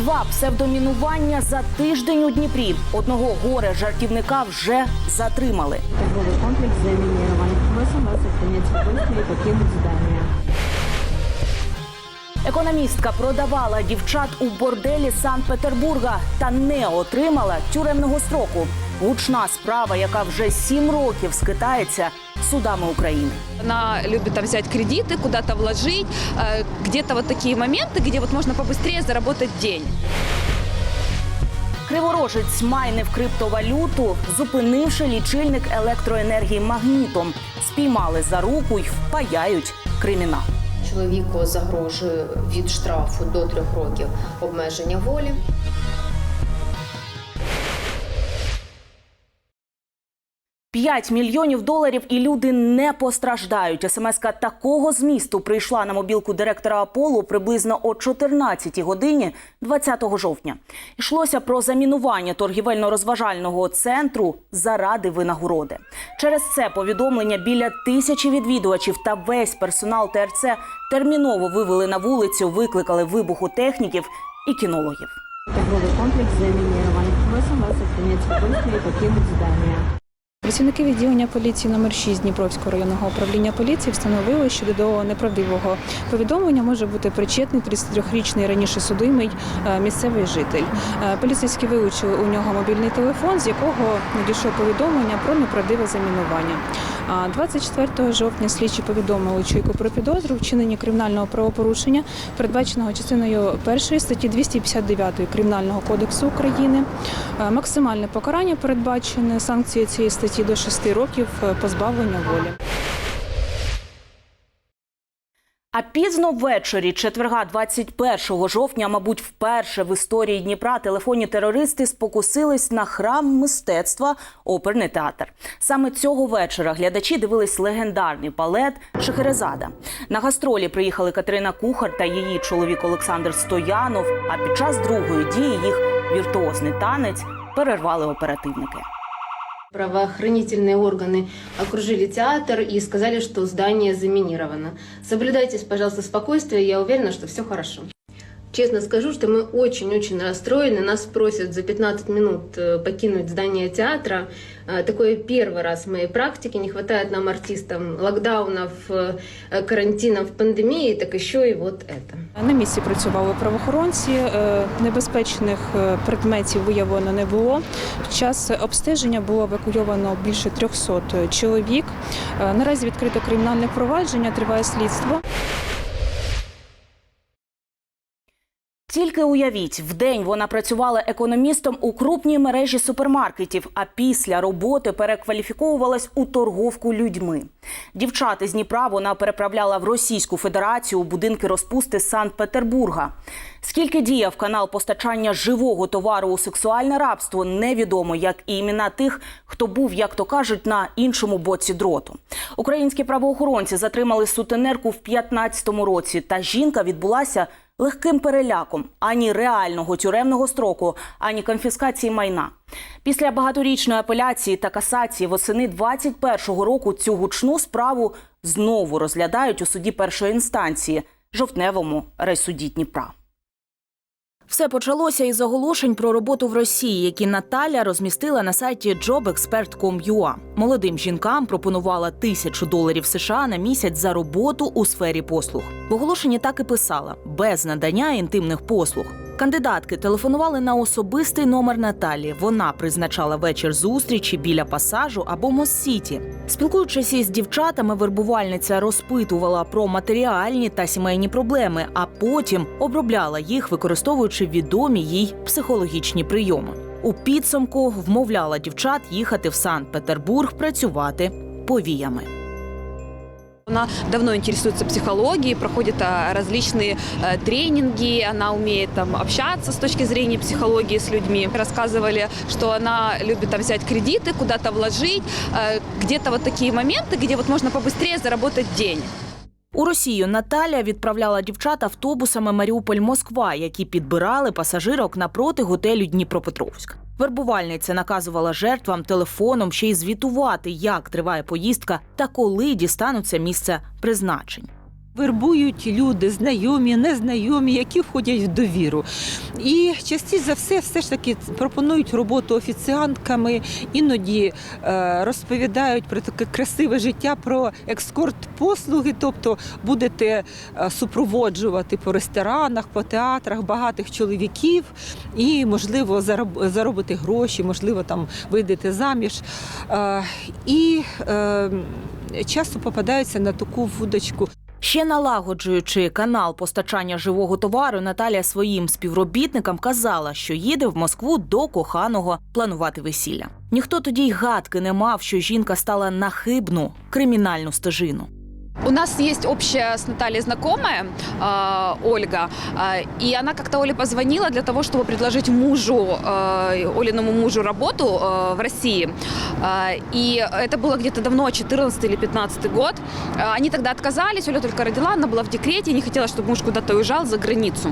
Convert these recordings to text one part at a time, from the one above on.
Два псевдомінування за тиждень у Дніпрі. Одного горе жартівника вже затримали. Торговий комплекс замінірований. Просимо вас сохранять спокойствие и покинуть. Економістка продавала дівчат у борделі Санкт-Петербурга та не отримала тюремного строку. Гучна справа, яка вже сім років скитається судами України. Она любит там взять кредиты, куда-то вложить, э, где-то вот такие моменты, где вот можно побыстрее заработать день. Криворожець майнив криптовалюту, зупинивши лічильник електроенергії магнітом. Спіймали за руку й впаяють кримінал. Чоловіку загрожує від штрафу до трьох років обмеження волі. П'ять мільйонів доларів і люди не постраждають. СМС-ка такого змісту прийшла на мобілку директора Аполло приблизно о 14 годині 20 жовтня. Йшлося про замінування торгівельно-розважального центру заради винагороди. Через це повідомлення біля тисячі відвідувачів та весь персонал ТРЦ терміново вивели на вулицю, викликали вибухотехніків і кінологів. Торговый комплекс заминирован. Просим вас сохранять спокойствие и покинуть здание. Працівники відділення поліції номер 6 Дніпровського районного управління поліції встановили, що до неправдивого повідомлення може бути причетний 33-річний раніше судимий е, місцевий житель. Е, Поліцейські вилучили у нього мобільний телефон, з якого надійшло повідомлення про неправдиве замінування. А 24 жовтня слідчі повідомили чоловіку про підозру вчиненні кримінального правопорушення, передбаченого частиною 1 статті 259 Кримінального кодексу України. Е, Максимальне покарання передбачене санкцією цієї статті до 6 років е, позбавлення волі. А пізно ввечері, четверга 21 жовтня, мабуть, вперше в історії Дніпра телефонні терористи спокусились на храм мистецтва оперний театр. Саме цього вечора глядачі дивились легендарний балет Шехерезада. На гастролі приїхали Катерина Кухар та її чоловік Олександр Стоянов. А під час другої дії їх віртуозний танець перервали оперативники. Правоохранительные органы окружили театр и сказали, что здание заминировано. Соблюдайте, пожалуйста, спокойствие, я уверена, что все хорошо. Честно скажу, что мы очень-очень расстроены. Нас просят за 15 минут э, покинуть здание театра. Э, Такое первый раз в моей практике. Не хватает нам артистам локдаунов, э, карантинов, пандемии, так еще и вот это. На місці працювали правоохоронці. е, Небезпечних е, предметів виявлено не було. Під час обстеження було евакуйовано більше 300 чоловік. Е, Наразі відкрито кримінальне провадження, триває слідство. Тільки уявіть, вдень вона працювала економістом у крупній мережі супермаркетів, а після роботи перекваліфіковувалась у торговку людьми. Дівчат із Дніпра вона переправляла в Російську Федерацію у будинки розпусти Санкт-Петербурга. Скільки діяв канал постачання живого товару у сексуальне рабство, невідомо, як і імена тих, хто був, як то кажуть, на іншому боці дроту. Українські правоохоронці затримали сутенерку в 15-му році, та жінка відбулася легким переляком ані реального тюремного строку, ані конфіскації майна. Після багаторічної апеляції та касації восени 21-го року цю гучну справу знову розглядають у суді першої інстанції жовтневому райсуді Дніпра. Все почалося із оголошень про роботу в Росії, які Наталя розмістила на сайті jobexpert.com.ua. Молодим жінкам пропонувала тисячу доларів США на місяць за роботу у сфері послуг. В оголошенні так і писала без надання інтимних послуг. Кандидатки телефонували на особистий номер Наталі. Вона призначала вечір зустрічі біля пасажу або Моссіті. Спілкуючись із дівчатами, вербувальниця розпитувала про матеріальні та сімейні проблеми, а потім обробляла їх, використовуючи відомі їй психологічні прийоми. У підсумку вмовляла дівчат їхати в Санкт-Петербург працювати повіями. Она давно интересуется психологией, проходит а, различные э, тренинги, она умеет там общаться с точки зрения психологии с людьми. Рассказывали, что она любит там взять кредиты, куда-то вложить, э, где-то вот такие моменты, где вот можно побыстрее заработать день. У Росію Наталя відправляла дівчат автобусами Маріуполь-Москва, які підбирали пасажирок напроти готелю Дніпропетровськ. Вербувальниця наказувала жертвам телефоном ще й звітувати, як триває поїздка та коли дістануться місце призначень. Вербують люди, знайомі, незнайомі, які входять в довіру. І частіше за все, все ж таки пропонують роботу офіціантками, іноді е, розповідають про таке красиве життя, про екскорт-послуги, тобто будете е, супроводжувати по ресторанах, по театрах багатих чоловіків і, можливо, зароб- заробити гроші, можливо, там вийдете заміж. Е, І часто попадаються на таку вудочку. Ще налагоджуючи канал постачання живого товару, Наталія своїм співробітникам казала, що їде в Москву до коханого планувати весілля. Ніхто тоді й гадки не мав, що жінка стала на хибну кримінальну стежину. У нас есть общая с Натальей знакомая, э, Ольга, э, и она как-то Оле позвонила для того, чтобы предложить мужу, э, Олиному мужу работу э, в России. Э, И это было где-то давно, 14 или 15 год. Э, Они тогда отказались, Оля только родила, она была в декрете, не хотела, чтобы муж куда-то уезжал за границу.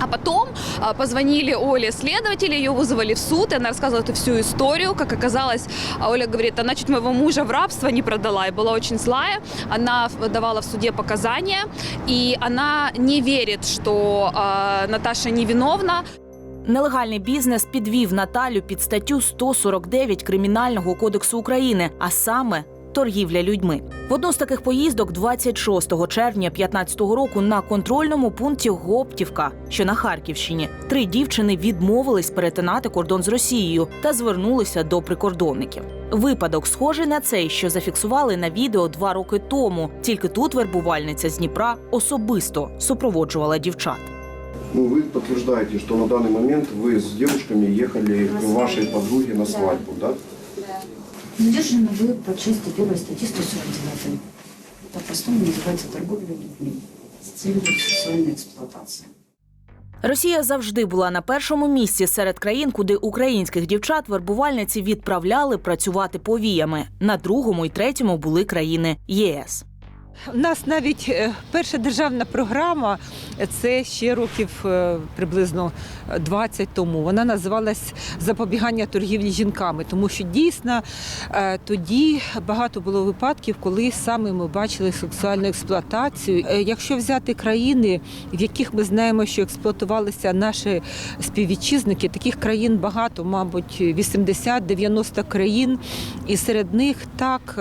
А потом а, позвонили Оле следователи, ее вызвали в суд, и она рассказывала эту всю историю. Как оказалось, а Оля говорит, она чуть моего мужа в рабство не продала и была очень злая. Она в- давала в суде показания, и она не верит, что а, Наташа невиновна. Нелегальний бізнес підвів Наталю під статтю 149 Кримінального кодексу України, а саме торгівля людьми. В одну з таких поїздок 26 червня 2015 року на контрольному пункті Гоптівка, що на Харківщині, три дівчини відмовились перетинати кордон з Росією та звернулися до прикордонників. Випадок схожий на цей, що зафіксували на відео два роки тому. Тільки тут вербувальниця з Дніпра особисто супроводжувала дівчат. Ну, вы подтверждаете, что на данный момент вы с девушками ехали к вашей подруге на свадьбу, да? Задержаны вы по части первой статьи 149. Это по-простому называется торговля людьми с целью сексуальной эксплуатации. Росія завжди була на першому місці серед країн, куди українських дівчат вербувальниці відправляли працювати повіями. На другому і третьому були країни ЄС. У нас навіть е, перша державна програма е, це ще років е, приблизно 20 тому. Вона називалась Запобігання торгівлі жінками, тому що дійсно тоді багато було випадків, коли саме ми бачили сексуальну експлуатацію. Якщо взяти країни, в яких ми знаємо, що експлуатувалися наші співвітчизники, таких країн багато, мабуть, 80-90 країн, і серед них так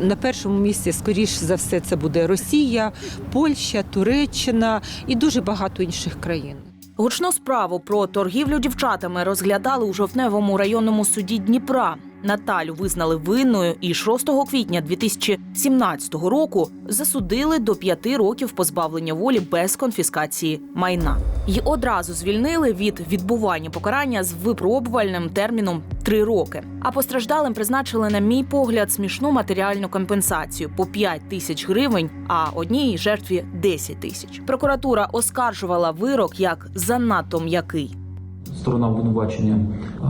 на першому місці, скоріш за все, це буде Росія, Польща, Туреччина і дуже багато інших країн. Гучну справу про торгівлю дівчатами розглядали у жовтневому районному суді Дніпра. Наталю визнали винною і 6 квітня 2017 року засудили до п'яти років позбавлення волі без конфіскації майна. Й одразу звільнили від відбування покарання з випробувальним терміном три роки. А постраждалим призначили, на мій погляд, смішну матеріальну компенсацію по 5 тисяч гривень, а одній жертві 10 тисяч. Прокуратура оскаржувала вирок як занадто м'який. Сторона обвинувачення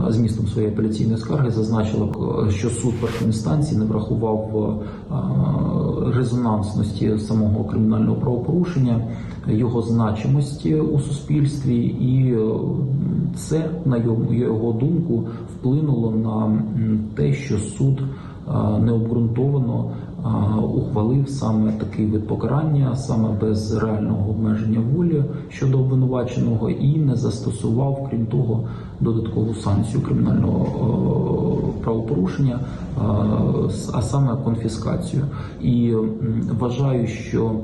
е, змістом своєї апеляційної скарги зазначила, е, що суд першої інстанції не врахував е, резонансності самого кримінального правопорушення, його значимості у суспільстві, і це, на його- думку, вплинуло на те, що суд необґрунтовано ухвалив саме такий вид покарання, саме без реального обмеження волі щодо обвинуваченого, і не застосував, крім того, додаткову санкцію кримінального е, правопорушення, а саме конфіскацію. І вважаю, що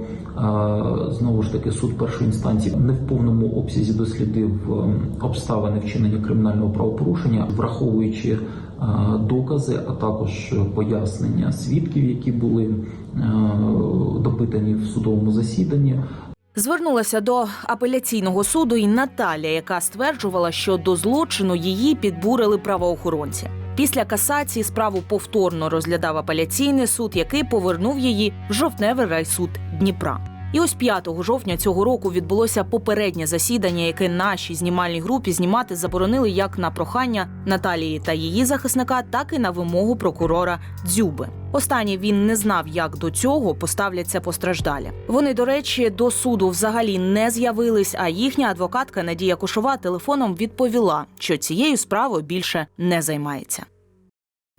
знову ж таки суд першої інстанції не в повному обсязі дослідив обставини вчинення кримінального правопорушення, враховуючи докази, а також пояснення свідків, які були допитані в судовому засіданні. Звернулася до апеляційного суду і Наталя, яка стверджувала, що до злочину її підбурили правоохоронці. Після касації справу повторно розглядав апеляційний суд, який повернув її в жовтневий райсуд Дніпра. І ось 5 жовтня цього року відбулося попереднє засідання, яке нашій знімальній групі знімати заборонили як на прохання Наталії та її захисника, так і на вимогу прокурора Дзюби. Останній він не знав, як до цього поставляться постраждалі. Вони, до речі, до суду взагалі не з'явились. А їхня адвокатка Надія Кошова телефоном відповіла, що цією справою більше не займається.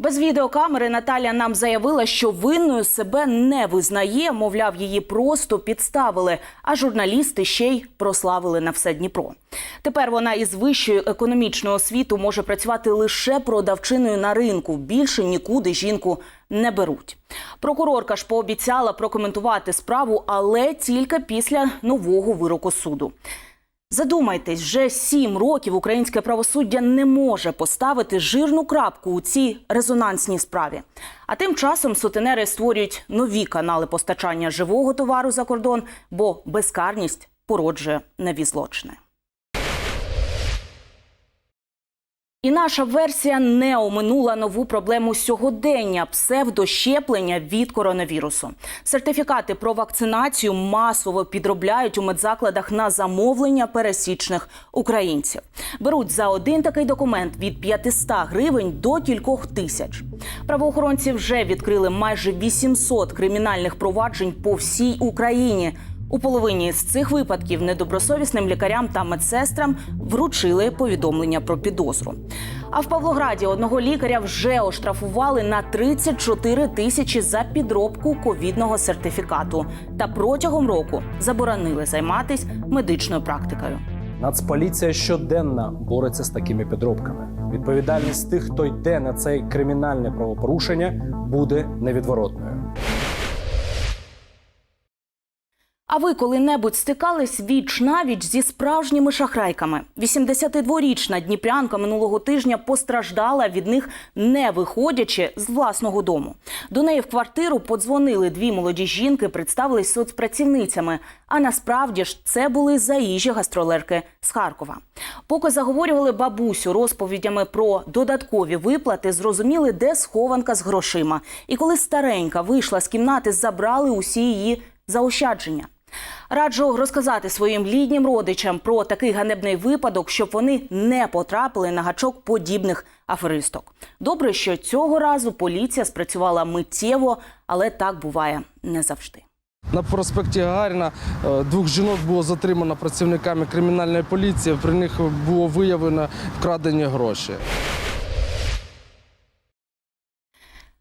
Без відеокамери Наталя нам заявила, що винною себе не визнає, мовляв, її просто підставили, а журналісти ще й прославили на все Дніпро. Тепер вона із вищою економічною освітою може працювати лише продавчиною на ринку. Більше нікуди жінку не беруть. Прокурорка ж пообіцяла прокоментувати справу, але тільки після нового вироку суду. Задумайтесь, вже сім років українське правосуддя не може поставити жирну крапку у цій резонансній справі. А тим часом сутенери створюють нові канали постачання живого товару за кордон, бо безкарність породжує нові злочини. І наша версія не оминула нову проблему сьогодення псевдощеплення від коронавірусу. Сертифікати про вакцинацію масово підробляють у медзакладах на замовлення пересічних українців. Беруть за один такий документ від 500 гривень до кількох тисяч. Правоохоронці вже відкрили майже 800 кримінальних проваджень по всій Україні. У половині з цих випадків недобросовісним лікарям та медсестрам вручили повідомлення про підозру. А в Павлограді одного лікаря вже оштрафували на 34 тисячі за підробку ковідного сертифікату та протягом року заборонили займатися медичною практикою. Нацполіція щоденно бореться з такими підробками. Відповідальність тих, хто йде на це кримінальне правопорушення, буде невідворотною. А ви коли-небудь стикались віч навіч зі справжніми шахрайками? 82-річна дніпрянка минулого тижня постраждала від них, не виходячи з власного дому. До неї в квартиру подзвонили дві молоді жінки, представились соцпрацівницями. А насправді ж це були заїжджі гастролерки з Харкова. Поки заговорювали бабусю розповідями про додаткові виплати, зрозуміли, де схованка з грошима. І коли старенька вийшла з кімнати, забрали усі її заощадження. Раджу розказати своїм літнім родичам про такий ганебний випадок, щоб вони не потрапили на гачок подібних аферисток. Добре, що цього разу поліція спрацювала миттєво, але так буває не завжди. На проспекті Гагаріна е, двох жінок було затримано працівниками кримінальної поліції. При них було виявлено вкрадені гроші.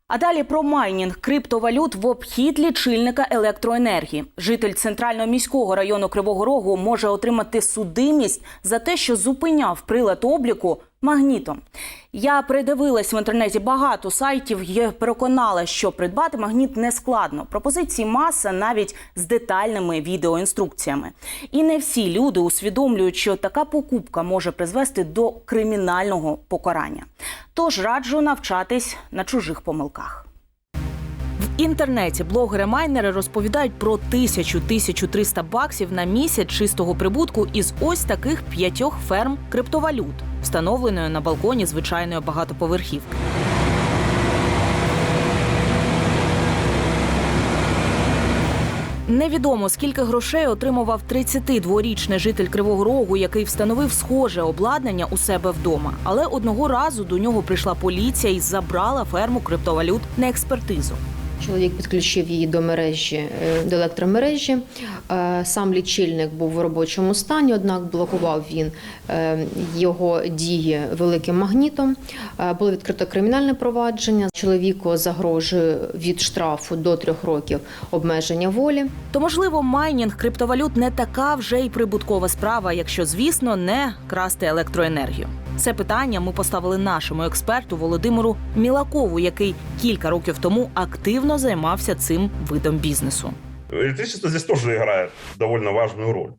А далі про майнінг криптовалют в обхід лічильника електроенергії. Житель центрального міського району Кривого Рогу може отримати судимість за те, що зупиняв прилад обліку магнітом. Я придивилась в інтернеті багато сайтів і переконала, що придбати магніт не складно. Пропозиції маса навіть з детальними відеоінструкціями. І не всі люди усвідомлюють, що така покупка може призвести до кримінального покарання. Тож раджу навчатись на чужих помилках. В інтернеті блогери-майнери розповідають про 1000-1300 баксів на місяць чистого прибутку із ось таких п'ятьох ферм криптовалют, встановленої на балконі звичайної багатоповерхівки. Невідомо скільки грошей отримував 32-річний житель Кривого Рогу, який встановив схоже обладнання у себе вдома. Але одного разу до нього прийшла поліція і забрала ферму криптовалют на експертизу. Чоловік підключив її до мережі е, до електромережі. Е, Сам лічильник був в робочому стані, однак блокував він е, його дії великим магнітом. Було відкрито кримінальне провадження. Чоловіку загрожує від штрафу до трьох років обмеження волі. То можливо, майнінг криптовалют не така вже й прибуткова справа, якщо, звісно, не красти електроенергію. Це питання ми поставили нашому експерту Володимиру Мілакову, який кілька років тому активно займався цим видом бізнесу. Электричество здесь тоже играет довольно важную роль,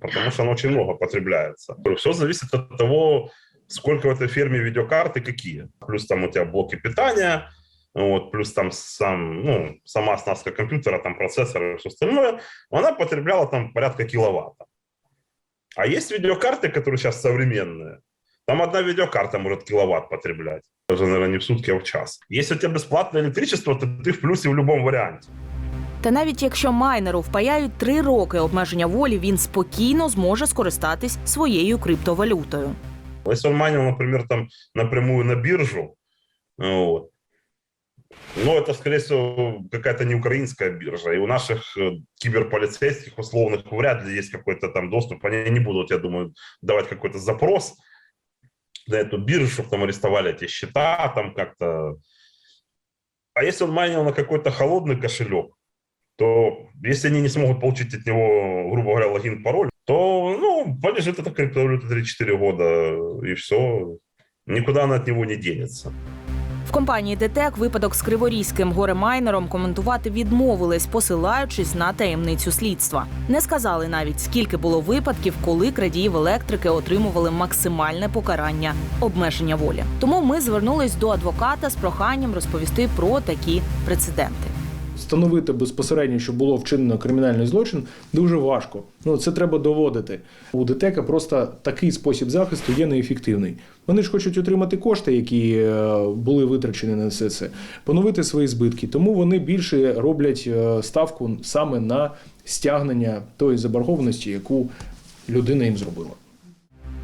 потому что оно очень много потребляется. Все зависит от того, сколько в этой ферме видеокарты какие. Плюс там у тебя блоки питания, вот, плюс там сам, ну, сама оснастка компьютера, там процессор и все остальное, она потребляла там порядка киловатта. А есть видеокарты, которые сейчас современные, там одна видеокарта может киловатт потреблять. Даже, наверное, не в сутки, а в час. Если у тебя бесплатное электричество, то ты в плюсе в любом варианте. Та навіть якщо майнеру впаяють три роки обмеження волі, він спокійно зможе скористатись своєю криптовалютою. Если он майнил, например, там напрямую на биржу, вот, но это, скорее всего, какая-то не украинская биржа. И у наших э, киберполицейских условных вряд ли есть какой-то там доступ. Они не будут, я думаю, давать какой-то запрос на эту биржу, чтобы там арестовали эти счета, там как-то. А если он майнил на какой-то холодный кошелек, то если они не смогут получить от него, грубо говоря, логин, пароль, то, ну, полежит эта криптовалюта 3-4 года, и все. Никуда она от него не денется. В компанії ДТЕК випадок з криворізьким горемайнером коментувати відмовились, посилаючись на таємницю слідства. Не сказали навіть скільки було випадків, коли крадіїв електрики отримували максимальне покарання обмеження волі. Тому ми звернулись до адвоката з проханням розповісти про такі прецеденти. Встановити безпосередньо, що було вчинено кримінальний злочин, дуже важко. Ну це треба доводити. У ДТЕКа просто такий спосіб захисту є неефективний. Вони ж хочуть отримати кошти, які е, були витрачені на все це, поновити свої збитки. Тому вони більше роблять е, ставку саме на стягнення тої заборгованості, яку людина їм зробила.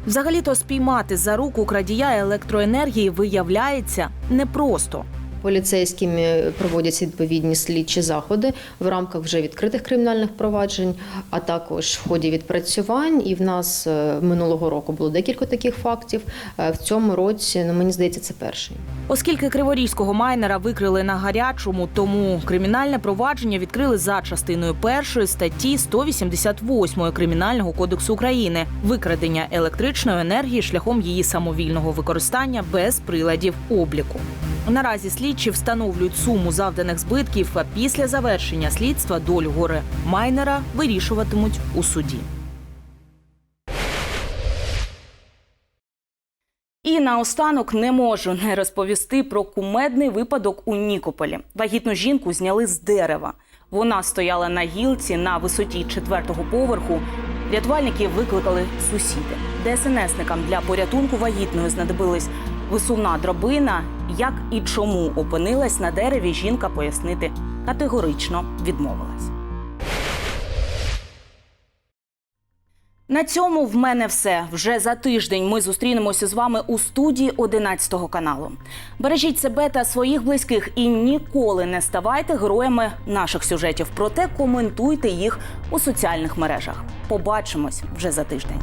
Взагалі-то спіймати за руку крадія електроенергії виявляється непросто. Поліцейськими проводяться відповідні слідчі заходи в рамках вже відкритих кримінальних проваджень, а також в ході відпрацювань. І в нас е, минулого року було декілька таких фактів. Е, В цьому році, ну мені здається, це перший. Оскільки криворізького майнера викрили на гарячому, тому кримінальне провадження відкрили за частиною першої статті 188 Кримінального кодексу України викрадення електричної енергії шляхом її самовільного використання без приладів обліку. Наразі слідчі встановлюють суму завданих збитків, а після завершення слідства долю горе майнера вирішуватимуть у суді. І наостанок не можу не розповісти про кумедний випадок у Нікополі. Вагітну жінку зняли з дерева. Вона стояла на гілці на висоті четвертого поверху. Рятувальники викликали сусіди. ДСНСникам для порятунку вагітної знадобились висувна драбина. Як і чому опинилась на дереві, жінка пояснити категорично відмовилась. На цьому в мене все. Вже за тиждень ми зустрінемося з вами у студії 11 каналу. Бережіть себе та своїх близьких і ніколи не ставайте героями наших сюжетів. Проте коментуйте їх у соціальних мережах. Побачимось вже за тиждень.